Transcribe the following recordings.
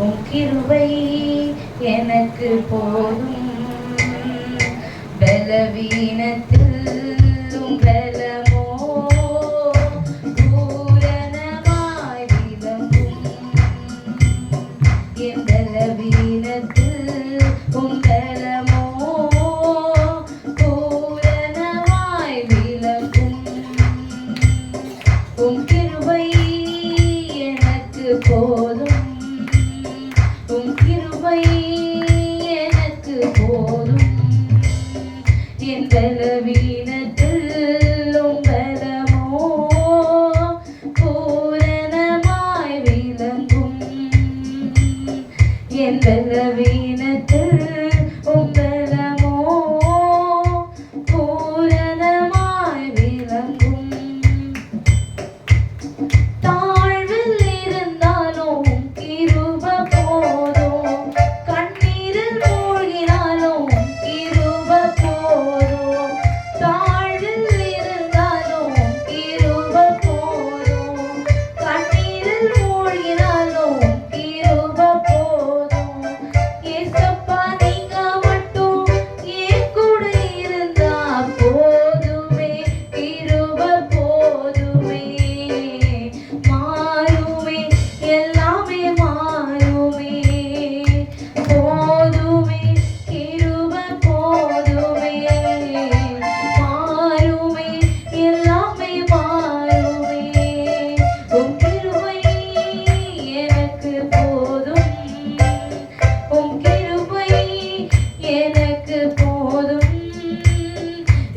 உங்கிருவை எனக்கு போதும். பலவீனத்தில் பலமோ பூரணமாய் விளங்கும். என் பலவீனத்தில் உங்கள் உம் கிருபை எனக்கு போதும். என் பலவீனத்தில் உம்பலமோ பூரணமாய் விளங்கும்.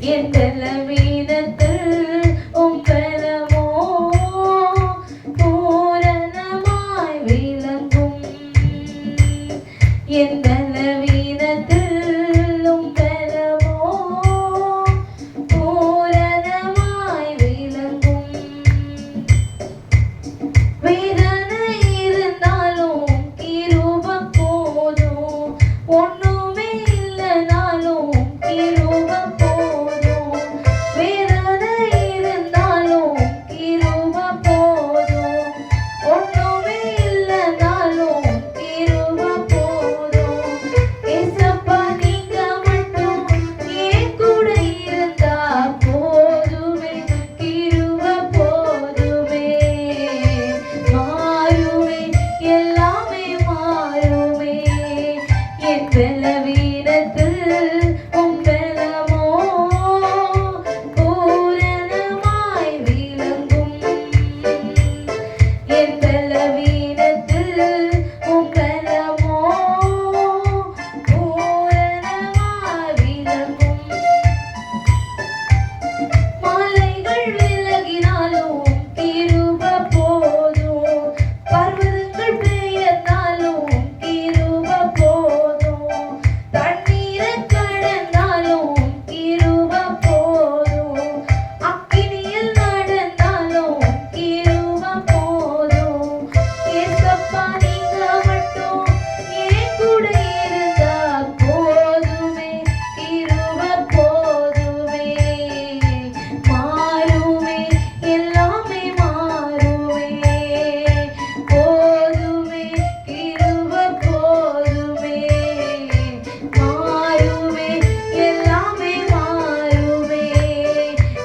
என் பலவீனத்தில் உம் பலமோ பூரணமாய் விளங்கும்.